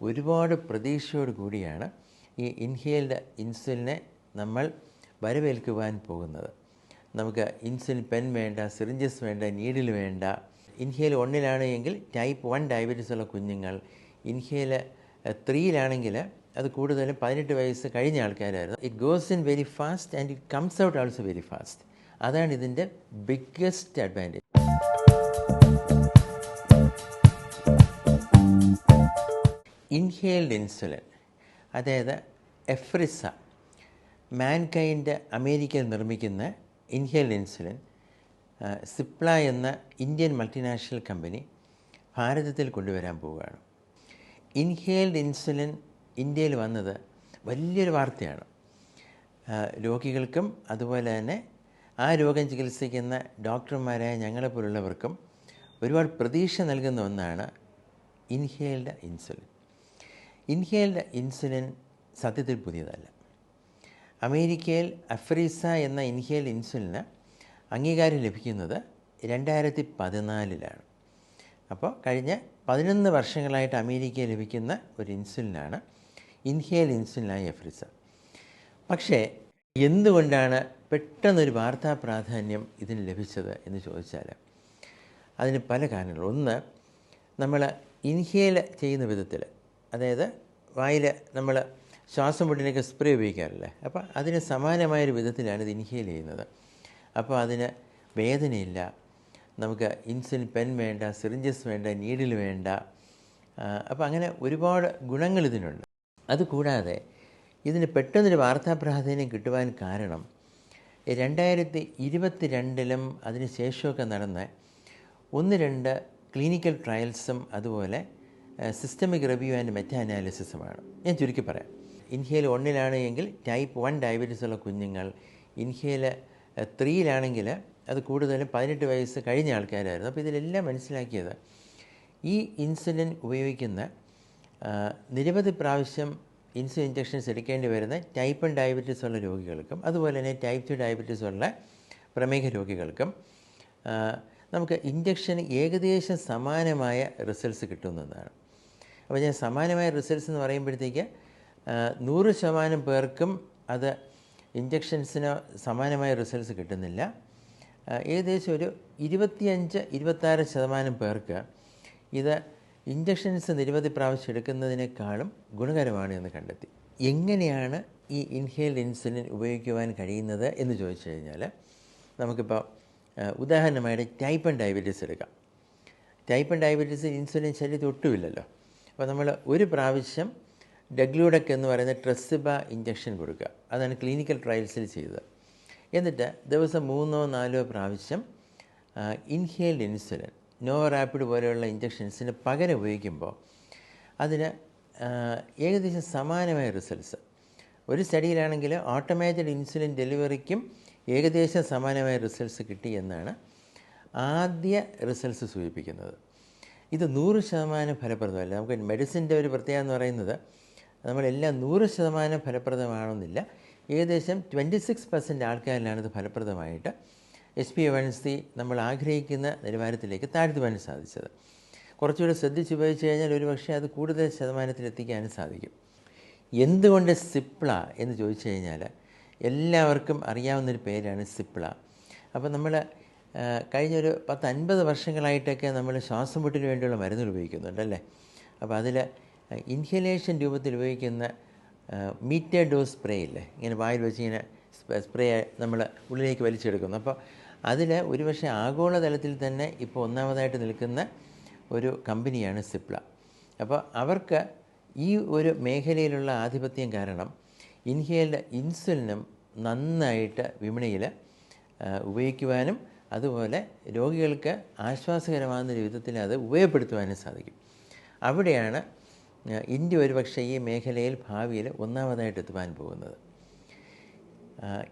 ഒരുപാട് പ്രതീക്ഷയോട് കൂടിയാണ് ഈ ഇൻഹേൽഡ് ഇൻസുലിനെ നമ്മൾ വരവേൽക്കുവാൻ പോകുന്നത്. നമുക്ക് ഇൻസുലിൻ പെൻ വേണ്ട സിറിഞ്ചസ് വേണ്ട നീഡിൽ വേണ്ട. ഇൻഹേൽ ഒന്നിലാണ് എങ്കിൽ ടൈപ്പ് വൺ ഡയബറ്റീസ് ഉള്ള കുഞ്ഞുങ്ങൾ ഇൻഹേൽ ത്രീയിലാണെങ്കിൽ അത് കൂടുതലും പതിനെട്ട് വയസ്സ് കഴിഞ്ഞ ആൾക്കാരായിരുന്നു. It goes in very fast and it comes out also very fast അതാണ് ഇതിന്റെ ബിഗ്ഗസ്റ്റ് അഡ്വാന്റേജ് ഇൻഹേൽഡ് ഇൻസുലിൻ അതായത് എഫ്രിസ മാൻകൈൻഡ് അമേരിക്കയിൽ നിർമ്മിക്കുന്ന ഇൻഹേൽഡ് ഇൻസുലിൻ സിപ്ല എന്ന ഇന്ത്യൻ മൾട്ടിനാഷണൽ കമ്പനി ഭാരതത്തിൽ കൊണ്ടുവരാൻ പോവുകയാണ്. ഇൻഹേൽഡ് ഇൻസുലിൻ ഇന്ത്യയിൽ വന്നത് വലിയൊരു വാർത്തയാണ്. രോഗികൾക്കും അതുപോലെ തന്നെ ആ രോഗം ചികിത്സിക്കുന്ന ഡോക്ടർമാരായ ഞങ്ങളെപ്പോലുള്ളവർക്കും ഒരുപാട് പ്രതീക്ഷ നൽകുന്ന ഒന്നാണ് ഇൻഹേൽഡ് ഇൻസുലിൻ. ഇൻഹേൽഡ് ഇൻസുലിൻ സത്യത്തിൽ പുതിയതല്ല. അമേരിക്കയിൽ അഫ്രീസ എന്ന ഇൻഹേൽഡ് ഇൻസുലിന് അംഗീകാരം ലഭിക്കുന്നത് രണ്ടായിരത്തി പതിനാലിലാണ് അപ്പോൾ കഴിഞ്ഞ പതിനൊന്ന് വർഷങ്ങളായിട്ട് അമേരിക്കയിൽ ലഭിക്കുന്ന ഒരു ഇൻസുലിനാണ് ഇൻഹേൽ ഇൻസുലിനായി എഫ്രിസ പക്ഷേ എന്തുകൊണ്ടാണ് പെട്ടെന്നൊരു വാർത്താ പ്രാധാന്യം ഇതിന് ലഭിച്ചത് എന്ന് ചോദിച്ചാൽ അതിന് പല കാരണങ്ങൾ ഒന്ന് നമ്മൾ ഇൻഹേൽ ചെയ്യുന്ന വിധത്തിൽ അതായത് വായിൽ നമ്മൾ ശ്വാസം മുട്ടിനൊക്കെ സ്പ്രേ ഉപയോഗിക്കാറില്ലേ? അപ്പോൾ അതിന് സമാനമായൊരു വിധത്തിലാണ് ഇത് ഇൻഹേൽ ചെയ്യുന്നത്. അപ്പോൾ അതിന് വേദനയില്ല. നമുക്ക് ഇൻസുലിൻ പെൻ വേണ്ട സിറിഞ്ചസ് വേണ്ട നീഡിൽ വേണ്ട. അപ്പോൾ അങ്ങനെ ഒരുപാട് ഗുണങ്ങൾ ഇതിനുണ്ട്. അതുകൂടാതെ ഇതിന് പെട്ടെന്നൊരു വാർത്താ പ്രാധാന്യം കിട്ടുവാൻ കാരണം രണ്ടായിരത്തി ഇരുപത്തി രണ്ടിലും അതിന് ശേഷമൊക്കെ നടന്ന ഒന്ന് രണ്ട് ക്ലിനിക്കൽ ട്രയൽസും അതുപോലെ സിസ്റ്റമിക് റിവ്യൂ ആൻഡ് മെറ്റാ അനാലിസിസുമാണ് ഞാൻ ചുരുക്കി പറയാം. ഇൻഹേൽ ഒന്നിലാണ് എങ്കിൽ ടൈപ്പ് വൺ ഡയബറ്റീസ് ഉള്ള കുഞ്ഞുങ്ങൾ ഇൻഹേൽ ത്രീയിലാണെങ്കിൽ അത് കൂടുതലും പതിനെട്ട് വയസ്സ് കഴിഞ്ഞ ആൾക്കാരായിരുന്നു. അപ്പോൾ ഇതിലെല്ലാം മനസ്സിലാക്കിയത് ഈ ഇൻസുലിൻ ഉപയോഗിക്കുന്ന നിരവധി പ്രാവശ്യം ഇൻസുലിൻ ഇഞ്ചക്ഷൻസ് എടുക്കേണ്ടി വരുന്ന ടൈപ്പ് വൺ ഡയബറ്റീസ് ഉള്ള രോഗികൾക്കും അതുപോലെ തന്നെ ടൈപ്പ് ടു ഡയബറ്റീസ് ഉള്ള പ്രമേഹ രോഗികൾക്കും നമുക്ക് ഇഞ്ചക്ഷന് ഏകദേശം സമാനമായ റിസൾട്ട്സ് കിട്ടുന്നതാണ് അപ്പോൾ ഞാൻ സമാനമായ റിസൾട്ട്സ് എന്ന് പറയുമ്പോഴത്തേക്ക് നൂറ് ശതമാനം പേർക്കും അത് ഇഞ്ചക്ഷൻസിന് സമാനമായ റിസൾട്ട്സ് കിട്ടുന്നില്ല. ഏകദേശം ഒരു ഇരുപത്തിയഞ്ച് ഇരുപത്താറ് ശതമാനം പേർക്ക് ഇത് ഇഞ്ചക്ഷൻസ് നിരവധി പ്രാവശ്യം എടുക്കുന്നതിനേക്കാളും ഗുണകരമാണ് എന്ന് കണ്ടെത്തി. എങ്ങനെയാണ് ഈ ഇൻഹേൽഡ് ഇൻസുലിൻ ഉപയോഗിക്കുവാൻ കഴിയുന്നത് എന്ന് ചോദിച്ചു കഴിഞ്ഞാൽ നമുക്കിപ്പോൾ ഉദാഹരണമായിട്ട് ടൈപ്പ് ആൻഡ് ഡയബറ്റീസ് എടുക്കാം. ടൈപ്പ് ആൻഡ് ഡയബറ്റീസ് ഇൻസുലിൻ ശരീരത്തിൽ ഒട്ടുമില്ലല്ലോ. അപ്പോൾ നമ്മൾ ഒരു പ്രാവശ്യം ഡഗ്ലൂഡക് എന്ന് പറയുന്ന ട്രസ്സിബ ഇഞ്ചക്ഷൻ കൊടുക്കുക. അതാണ് ക്ലിനിക്കൽ ട്രയൽസിൽ ചെയ്തത്. എന്നിട്ട് ദിവസം മൂന്നോ നാലോ പ്രാവശ്യം ഇൻഹേൽഡ് ഇൻസുലിൻ നോ റാപ്പിഡ് പോലെയുള്ള ഇഞ്ചക്ഷൻസിന് പകരം ഉപയോഗിക്കുമ്പോൾ അതിന് ഏകദേശം സമാനമായ റിസൾട്ട്സ്. ഒരു സ്റ്റഡിയിലാണെങ്കിൽ ഓട്ടോമാറ്റഡ് ഇൻസുലിൻ ഡെലിവറിക്കും ഏകദേശം സമാനമായ റിസൾട്ട്സ് കിട്ടി എന്നാണ് ആദ്യ റിസൾട്ട്സ് സൂചിപ്പിക്കുന്നത്. ഇത് നൂറ് ശതമാനം ഫലപ്രദമല്ല. നമുക്ക് മെഡിസിന്റെ ഒരു പ്രത്യേകത എന്ന് പറയുന്നത് നമ്മളെല്ലാം നൂറ് ശതമാനം ഫലപ്രദമാണെന്നില്ല. ഏകദേശം ട്വന്റി സിക്സ് പെർസെന്റ് ആൾക്കാരിലാണ് ഇത് ഫലപ്രദമായിട്ട് എസ് പി വൺ സി നമ്മൾ ആഗ്രഹിക്കുന്ന നിലവാരത്തിലേക്ക് താഴ്ത്തുവാൻ സാധിച്ചത്. കുറച്ചുകൂടി ശ്രദ്ധിച്ച് ഉപയോഗിച്ച് കഴിഞ്ഞാൽ ഒരു പക്ഷേ അത് കൂടുതൽ ശതമാനത്തിലെത്തിക്കാനും സാധിക്കും. എന്തുകൊണ്ട് സിപ്ല എന്ന് ചോദിച്ചു കഴിഞ്ഞാൽ എല്ലാവർക്കും അറിയാവുന്നൊരു പേരാണ് സിപ്ല. അപ്പോൾ നമ്മൾ കഴിഞ്ഞൊരു പത്ത് അൻപത് വർഷങ്ങളായിട്ടൊക്കെ നമ്മൾ ശ്വാസം മുട്ടിന് വേണ്ടിയുള്ള മരുന്നുകൾ ഉപയോഗിക്കുന്നുണ്ട് അല്ലേ? അപ്പോൾ അതിൽ ഇൻഹലേഷൻ രൂപത്തിൽ ഉപയോഗിക്കുന്ന മീറ്റർ ഡോസ് സ്പ്രേ ഇല്ലേ? ഇങ്ങനെ വായിൽ വെച്ച് ഇങ്ങനെ സ്പ്രേ നമ്മൾ ഉള്ളിലേക്ക് വലിച്ചെടുക്കുന്നു. അപ്പോൾ അതിൽ ഒരുപക്ഷെ ആഗോളതലത്തിൽ തന്നെ ഇപ്പോൾ ഒന്നാമതായിട്ട് നിൽക്കുന്ന ഒരു കമ്പനിയാണ് സിപ്ല. അപ്പോൾ അവർക്ക് ഈ ഒരു മേഖലയിലുള്ള ആധിപത്യം കാരണം ഇൻഹേൽഡ് ഇൻസുലിനും നന്നായിട്ട് വിപണിയിൽ ഉപയോഗിക്കുവാനും അതുപോലെ രോഗികൾക്ക് ആശ്വാസകരമാകുന്ന വിധത്തിൽ അത് ഉപയോഗപ്പെടുത്തുവാനും സാധിക്കും. അവിടെയാണ് ഇന്ത്യ ഒരുപക്ഷെ ഈ മേഖലയിൽ ഭാവിയിൽ ഒന്നാമതായിട്ട് എത്തുവാൻ പോകുന്നത്.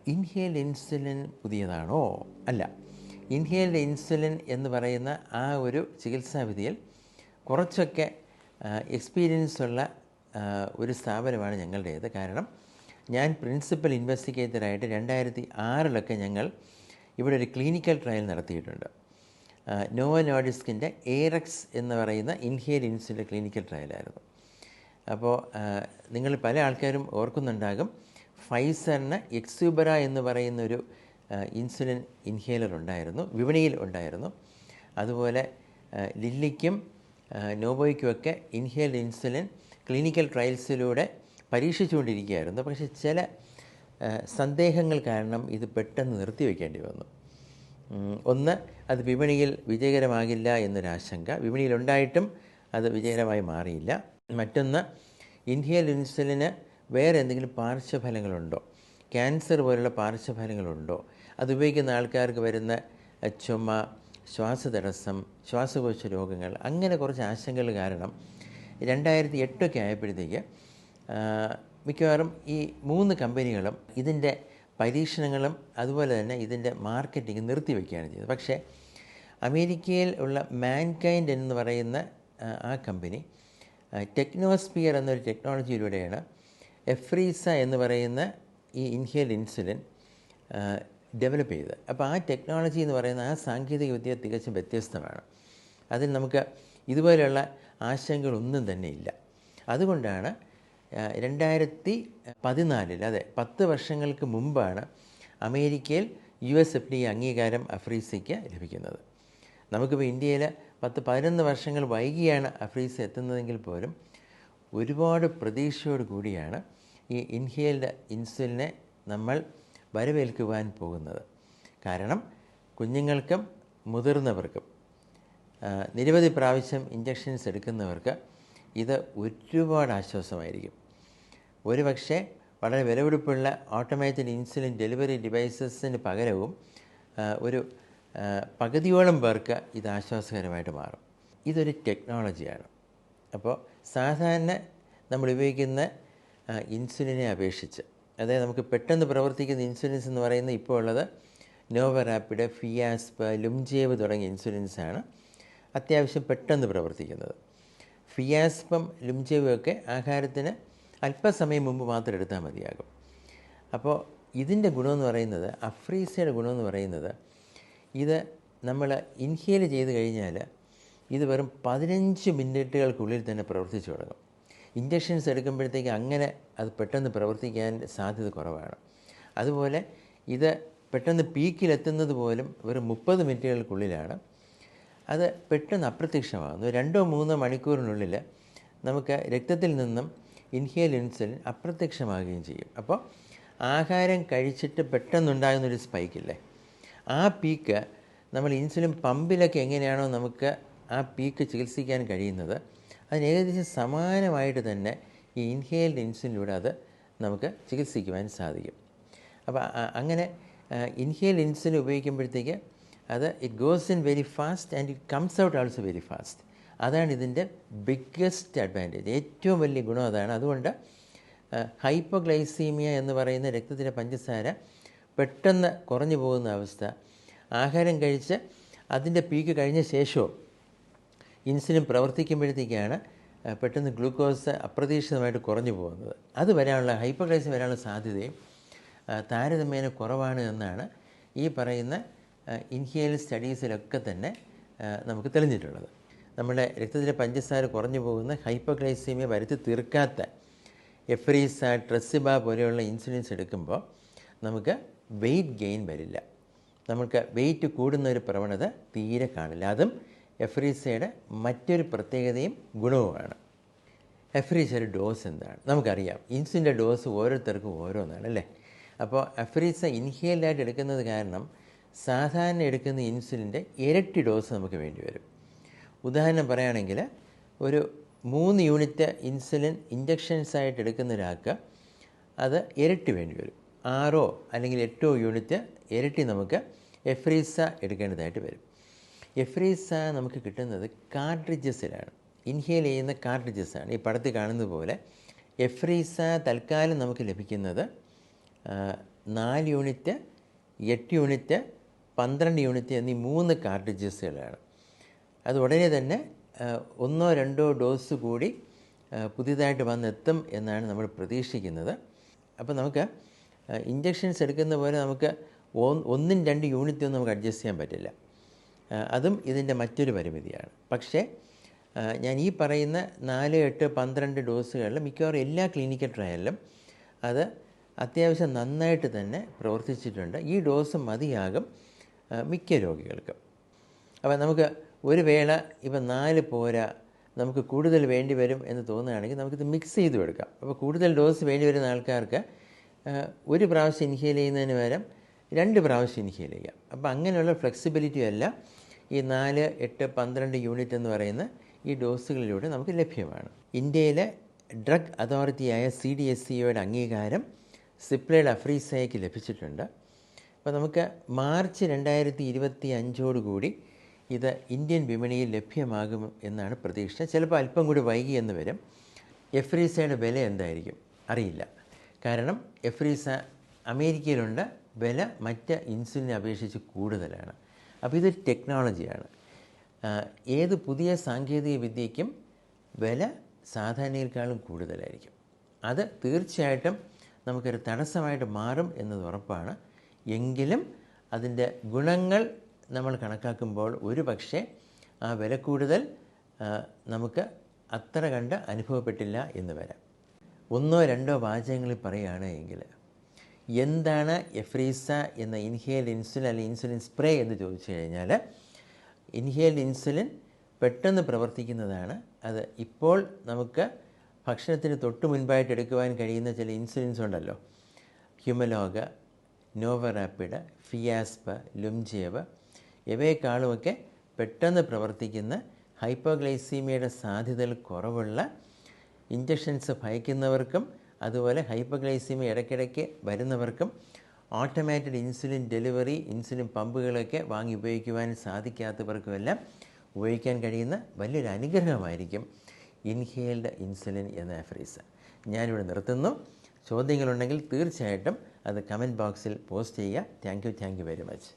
ഇൻഹേൽഡ് ഇൻസുലിൻ പുതിയതാണോ? അല്ല. ഇൻഹേൽഡ് ഇൻസുലിൻ എന്ന് പറയുന്ന ആ ഒരു ചികിത്സാവിധിയിൽ കുറച്ചൊക്കെ എക്സ്പീരിയൻസ് ഉള്ള ഒരു സ്ഥാപനമാണ് ഞങ്ങളുടേത്. കാരണം ഞാൻ പ്രിൻസിപ്പൽ ഇൻവെസ്റ്റിഗേറ്ററായിട്ട് രണ്ടായിരത്തി ആറിലൊക്കെ ഞങ്ങൾ ഇവിടെ ഒരു ക്ലിനിക്കൽ ട്രയൽ നടത്തിയിട്ടുണ്ട്. നോവ നോഡിസ്കിന്റെ എയറക്സ് എന്ന് പറയുന്ന ഇൻഹേൽ ഇൻസുലിന്റെ ക്ലിനിക്കൽ ട്രയലായിരുന്നു അപ്പോൾ നിങ്ങൾ പല ആൾക്കാരും ഓർക്കുന്നുണ്ടാകും ഫൈസറിന് എക്സ്യൂബറ എന്ന് പറയുന്നൊരു ഇൻസുലിൻ ഇൻഹേലർ ഉണ്ടായിരുന്നു വിപണിയിൽ ഉണ്ടായിരുന്നു. അതുപോലെ ലില്ലിക്കും നോബോയ്ക്കുമൊക്കെ ഇൻഹേൽ ഇൻസുലിൻ ക്ലിനിക്കൽ ട്രയൽസിലൂടെ പരീക്ഷിച്ചുകൊണ്ടിരിക്കുകയായിരുന്നു. പക്ഷേ ചില സന്ദേഹങ്ങൾ കാരണം ഇത് പെട്ടെന്ന് നിർത്തിവെക്കേണ്ടി വന്നു. ഒന്ന് അത് വിപണിയിൽ വിജയകരമാകില്ല എന്നൊരാശങ്ക. വിപണിയിലുണ്ടായിട്ടും അത് വിജയകരമായി മാറിയില്ല. മറ്റൊന്ന് ഇൻഹേൽ ഇൻസുലിന് വേറെ എന്തെങ്കിലും പാർശ്വഫലങ്ങളുണ്ടോ? ക്യാൻസർ പോലുള്ള പാർശ്വഫലങ്ങളുണ്ടോ? അത് ഉപയോഗിക്കുന്ന ആൾക്കാർക്ക് വരുന്ന ചുമ ശ്വാസതടസ്സം ശ്വാസകോശ രോഗങ്ങൾ അങ്ങനെ കുറച്ച് ആശങ്കകൾ കാരണം രണ്ടായിരത്തി എട്ടൊക്കെ ആയപ്പോഴത്തേക്ക് മിക്കവാറും ഈ മൂന്ന് കമ്പനികളും ഇതിന്റെ പരീക്ഷണങ്ങളും അതുപോലെ തന്നെ ഇതിന്റെ മാർക്കറ്റിംഗ് നിർത്തിവെക്കുകയാണ് ചെയ്തത് പക്ഷേ അമേരിക്കയിൽ ഉള്ള മാൻകൈൻഡ് എന്ന് പറയുന്ന ആ, കമ്പനി ടെക്നോസ്പിയർ എന്നൊരു ടെക്നോളജിയിലൂടെയാണ് എഫ്രീസ എന്ന് പറയുന്ന ഈ ഇൻഹേൽ ഇൻസുലിൻ ഡെവലപ്പ് ചെയ്തത്. അപ്പോൾ ആ ടെക്നോളജി എന്ന് പറയുന്ന ആ സാങ്കേതിക വിദ്യ തികച്ചും വ്യത്യസ്തമാണ്. അതിൽ നമുക്ക് ഇതുപോലെയുള്ള ആശങ്കകളൊന്നും തന്നെ ഇല്ല. അതുകൊണ്ടാണ് രണ്ടായിരത്തി പതിനാലിൽ അതെ പത്ത് വർഷങ്ങൾക്ക് മുമ്പാണ് അമേരിക്കയിൽ യു എസ് എഫ് ഡി അംഗീകാരം അഫ്രീസയ്ക്ക് ലഭിക്കുന്നത്. നമുക്കിപ്പോൾ ഇന്ത്യയിൽ പത്ത് പതിനൊന്ന് വർഷങ്ങൾ വൈകിയാണ് അഫ്രീസ എത്തുന്നതെങ്കിൽ പോലും ഒരുപാട് പ്രതീക്ഷയോട് കൂടിയാണ് ഈ ഇൻഹേൽഡ് ഇൻസുലിനെ നമ്മൾ വരവേൽക്കുവാൻ പോകുന്നത്. കാരണം കുഞ്ഞുങ്ങൾക്കും മുതിർന്നവർക്കും നിരവധി പ്രാവശ്യം ഇഞ്ചക്ഷൻസ് എടുക്കുന്നവർക്ക് ഇത് ഒരുപാട് ആശ്വാസമായിരിക്കും. ഒരു പക്ഷേ വളരെ വിലപിടിപ്പുള്ള ഓട്ടോമാറ്റിക് ഇൻസുലിൻ ഡെലിവറി ഡിവൈസസിന് പകരവും ഒരു പകുതിയോളം പേർക്ക് ഇത് ആശ്വാസകരമായിട്ട് മാറും. ഇതൊരു ടെക്നോളജിയാണ് അപ്പോൾ സാധാരണ നമ്മൾ ഉപയോഗിക്കുന്ന ഇൻസുലിനെ അപേക്ഷിച്ച് അതായത് നമുക്ക് പെട്ടെന്ന് പ്രവർത്തിക്കുന്ന ഇൻസുലിൻസ് എന്ന് പറയുന്ന ഇപ്പോൾ ഉള്ളത് നോവറാപ്പിഡ് ഫിയാസ്പ ലുംജേവ് തുടങ്ങിയ ഇൻസുലിൻസാണ് അത്യാവശ്യം പെട്ടെന്ന് പ്രവർത്തിക്കുന്നത്. ഫിയാസ്പം ലുംജേവും ഒക്കെ ആഹാരത്തിന് അല്പസമയം മുമ്പ് മാത്രം എടുത്താൽ മതിയാകും. അപ്പോൾ ഇതിന്റെ ഗുണമെന്ന് പറയുന്നത് അഫ്രീസയുടെ ഗുണമെന്ന് പറയുന്നത് ഇത് നമ്മൾ ഇൻഹേൽ ചെയ്ത് കഴിഞ്ഞാൽ ഇത് വെറും പതിനഞ്ച് മിനിറ്റുകൾക്കുള്ളിൽ തന്നെ പ്രവർത്തിച്ചു തുടങ്ങും. ഇഞ്ചക്ഷൻസ് എടുക്കുമ്പോഴത്തേക്ക് അങ്ങനെ അത് പെട്ടെന്ന് പ്രവർത്തിക്കാൻ സാധ്യത കുറവാണ്. അതുപോലെ ഇത് പെട്ടെന്ന് പീക്കിലെത്തുന്നത് പോലും വെറും മുപ്പത് മിനിറ്റുകൾക്കുള്ളിലാണ്. അത് പെട്ടെന്ന് അപ്രത്യക്ഷമാകുന്നു. രണ്ടോ മൂന്നോ മണിക്കൂറിനുള്ളിൽ നമുക്ക് രക്തത്തിൽ നിന്നും ഇൻഹേൽ ഇൻസുലിൻ അപ്രത്യക്ഷമാകുകയും ചെയ്യും. അപ്പോൾ ആഹാരം കഴിച്ചിട്ട് പെട്ടെന്നുണ്ടാകുന്നൊരു സ്പൈക്കില്ലേ? ആ പീക്ക് നമ്മൾ ഇൻസുലിൻ പമ്പിലൊക്കെ എങ്ങനെയാണോ നമുക്ക് ആ പീക്ക് ചികിത്സിക്കാൻ കഴിയുന്നത് അതിന് ഏകദേശം സമാനമായിട്ട് തന്നെ ഈ ഇൻഹേൽഡ് ഇൻസുലിനിലൂടെ അത് നമുക്ക് ചികിത്സിക്കുവാൻ സാധിക്കും. അപ്പോൾ അങ്ങനെ ഇൻഹേൽഡ് ഇൻസുലിൻ ഉപയോഗിക്കുമ്പോഴത്തേക്ക് അത് it goes in very fast and it comes out also very fast അതാണ് ഇതിന്റെ ബിഗ്ഗസ്റ്റ് അഡ്വാന്റേജ് ഏറ്റവും വലിയ ഗുണം അതാണ്. അതുകൊണ്ട് ഹൈപ്പോഗ്ലൈസീമിയ എന്ന് പറയുന്ന രക്തത്തിലെ പഞ്ചസാര പെട്ടെന്ന് കുറഞ്ഞു പോകുന്ന അവസ്ഥ ആഹാരം കഴിച്ച് അതിന്റെ പീക്ക് കഴിഞ്ഞ ശേഷവും ഇൻസുലിൻ പ്രവർത്തിക്കുമ്പോഴത്തേക്കാണ് പെട്ടെന്ന് ഗ്ലൂക്കോസ് അപ്രതീക്ഷിതമായിട്ട് കുറഞ്ഞു പോകുന്നത്. അത് വരാനുള്ള ഹൈപ്പോഗ്ലൈസിൻ വരാനുള്ള സാധ്യതയും താരതമ്യേന കുറവാണ് എന്നാണ് ഈ പറയുന്ന ഇൻഹിയൽ സ്റ്റഡീസിലൊക്കെ തന്നെ നമുക്ക് തെളിഞ്ഞിട്ടുള്ളത്. നമ്മുടെ രക്തത്തിലെ പഞ്ചസാര കുറഞ്ഞു പോകുന്ന ഹൈപ്പോഗ്ലൈസീമിയ വരുത്തി തീർക്കാത്ത എഫ്രീസ ട്രെസിബ പോലെയുള്ള ഇൻസുലിൻസ് എടുക്കുമ്പോൾ നമുക്ക് വെയിറ്റ് ഗെയിൻ വരില്ല. നമുക്ക് വെയിറ്റ് കൂടുന്ന ഒരു പ്രവണത തീരെ കാണില്ല. അതും എഫ്രീസയുടെ മറ്റൊരു പ്രത്യേകതയും ഗുണവുമാണ്. എഫ്രീസയുടെ ഡോസ് എന്താണ്? നമുക്കറിയാം. ഇൻസുലിന്റെ ഡോസ് ഓരോരുത്തർക്കും ഓരോന്നാണ് അല്ലേ? അപ്പോൾ എഫ്രീസ ഇൻഹേലായിട്ട് എടുക്കുന്നത് കാരണം സാധാരണ എടുക്കുന്ന ഇൻസുലിന്റെ ഇരട്ടി ഡോസ് നമുക്ക് വേണ്ടി വരും. ഉദാഹരണം പറയുകയാണെങ്കിൽ ഒരു മൂന്ന് യൂണിറ്റ് ഇൻസുലിൻ ഇഞ്ചക്ഷൻസ് ആയിട്ട് എടുക്കുന്ന ഒരാൾക്ക് അത് ഇരട്ടി വേണ്ടി വരും. ആറോ അല്ലെങ്കിൽ എട്ടോ യൂണിറ്റ് ഇരട്ടി നമുക്ക് എഫ്രീസ എടുക്കേണ്ടതായിട്ട് വരും. എഫ്രീസ നമുക്ക് കിട്ടുന്നത് കാർട്രിഡ്ജസിലാണ്. ഇൻഹേൽ ചെയ്യുന്ന കാർട്രിഡ്ജസാണ്. ഈ പടത്തിൽ കാണുന്നത് പോലെ എഫ്രീസ തൽക്കാലം നമുക്ക് ലഭിക്കുന്നത് നാല് യൂണിറ്റ് എട്ട് യൂണിറ്റ് പന്ത്രണ്ട് യൂണിറ്റ് എന്നീ മൂന്ന് കാർട്രിഡ്ജസുകളാണ്. അത് ഉടനെ തന്നെ ഒന്നോ രണ്ടോ ഡോസ് കൂടി പുതിയതായിട്ട് വന്നെത്തും എന്നാണ് നമ്മൾ പ്രതീക്ഷിക്കുന്നത്. അപ്പോൾ നമുക്ക് ഇഞ്ചക്ഷൻസ് എടുക്കുന്ന പോലെ നമുക്ക് ഒന്നും രണ്ട് യൂണിറ്റ് ഒന്നും നമുക്ക് അഡ്ജസ്റ്റ് ചെയ്യാൻ പറ്റില്ല. അതും ഇതിന്റെ മറ്റൊരു പരിമിതിയാണ്. പക്ഷേ ഞാൻ ഈ പറയുന്ന നാല് എട്ട് പന്ത്രണ്ട് ഡോസുകളിൽ മിക്കവാറും എല്ലാ ക്ലിനിക്കൽ ട്രയലിലും അത് അത്യാവശ്യം നന്നായിട്ട് തന്നെ പ്രവർത്തിച്ചിട്ടുണ്ട്. ഈ ഡോസ് മതിയാകും മിക്ക രോഗികൾക്കും. അപ്പോൾ നമുക്ക് ഒരു വേള ഇപ്പം നാല് പോരാ നമുക്ക് കൂടുതൽ വേണ്ടി വരും എന്ന് തോന്നുകയാണെങ്കിൽ നമുക്കിത് മിക്സ് ചെയ്ത് എടുക്കാം. അപ്പോൾ കൂടുതൽ ഡോസ് വേണ്ടി വരുന്ന ആൾക്കാർക്ക് ഒരു പ്രാവശ്യം ഇൻഹേൽ ചെയ്യുന്നതിന് പകരം രണ്ട് പ്രാവശ്യം ഇൻഹേൽ ചെയ്യാം അപ്പോൾ അങ്ങനെയുള്ള ഫ്ലെക്സിബിലിറ്റി അല്ല ഈ നാല് എട്ട് പന്ത്രണ്ട് യൂണിറ്റ് എന്ന് പറയുന്ന ഈ ഡോസുകളിലൂടെ നമുക്ക് ലഭ്യമാണ്. ഇന്ത്യയിലെ ഡ്രഗ് അതോറിറ്റിയായ സി ഡി എസ് സിയുടെ അംഗീകാരം സിപ്ലയുടെ അഫ്രീസയ്ക്ക് ലഭിച്ചിട്ടുണ്ട്. അപ്പോൾ നമുക്ക് മാർച്ച് രണ്ടായിരത്തി ഇരുപത്തി അഞ്ചോടുകൂടി ഇത് ഇന്ത്യൻ വിപണിയിൽ ലഭ്യമാകും എന്നാണ് പ്രതീക്ഷ. ചിലപ്പോൾ അല്പം കൂടി വൈകി എന്ന് വരും. എഫ്രീസയുടെ വില എന്തായിരിക്കും? അറിയില്ല. കാരണം എഫ്രീസ അമേരിക്കയിലുണ്ട്. വില മറ്റ് ഇൻസുലിനെ അപേക്ഷിച്ച് കൂടുതലാണ്. അപ്പോൾ ഇതൊരു ടെക്നോളജിയാണ്. ഏത് പുതിയ സാങ്കേതിക വിദ്യയ്ക്കും വില സാധാരണയേക്കാളും കൂടുതലായിരിക്കും. അത് തീർച്ചയായിട്ടും നമുക്കൊരു തടസ്സമായിട്ട് മാറും എന്നത് ഉറപ്പാണ്. എങ്കിലും അതിന്റെ ഗുണങ്ങൾ നമ്മൾ കണക്കാക്കുമ്പോൾ ഒരു പക്ഷേ ആ വില കൂടുതൽ നമുക്ക് അത്ര കണ്ട് അനുഭവപ്പെട്ടില്ല എന്ന് വരാം. ഒന്നോ രണ്ടോ വാചകങ്ങളിൽ പറയുകയാണ് എങ്കിൽ എന്താണ് എഫ്രീസ എന്ന ഇൻഹേൽഡ് ഇൻസുലിൻ അല്ലെങ്കിൽ ഇൻസുലിൻ സ്പ്രേ എന്ന് ചോദിച്ചു കഴിഞ്ഞാൽ ഇൻഹേൽഡ് ഇൻസുലിൻ പെട്ടെന്ന് പ്രവർത്തിക്കുന്നതാണ്. അത് ഇപ്പോൾ നമുക്ക് ഭക്ഷണത്തിന് തൊട്ട് മുൻപായിട്ട് എടുക്കുവാൻ കഴിയുന്ന ചില ഇൻസുലിൻസ് ഉണ്ടല്ലോ. ഹ്യൂമലോഗ നോവറാപ്പിഡ് ഫിയാസ്പ ലുംജേവ് ഇവയെക്കാളുമൊക്കെ പെട്ടെന്ന് പ്രവർത്തിക്കുന്ന ഹൈപ്പോഗ്ലൈസീമിയയുടെ സാധ്യതകൾ കുറവുള്ള ഇഞ്ചക്ഷൻസ് ഭയക്കുന്നവർക്കും അതുപോലെ ഹൈപ്പോഗ്ലൈസീമിയ ഇടയ്ക്കിടയ്ക്ക് വരുന്നവർക്കും ഓട്ടോമാറ്റഡ് ഇൻസുലിൻ ഡെലിവറി ഇൻസുലിൻ പമ്പുകളൊക്കെ വാങ്ങി ഉപയോഗിക്കുവാൻ സാധിക്കാത്തവർക്കുമെല്ലാം ഉപയോഗിക്കാൻ കഴിയുന്ന വലിയൊരു അനുഗ്രഹമായിരിക്കും ഇൻഹേൽഡ് ഇൻസുലിൻ എന്ന ഫ്രീസ് ഞാനിവിടെ നിർത്തുന്നു. ചോദ്യങ്ങളുണ്ടെങ്കിൽ തീർച്ചയായിട്ടും അത് കമന്റ് ബോക്സിൽ പോസ്റ്റ് ചെയ്യുക. Thank you thank you very much.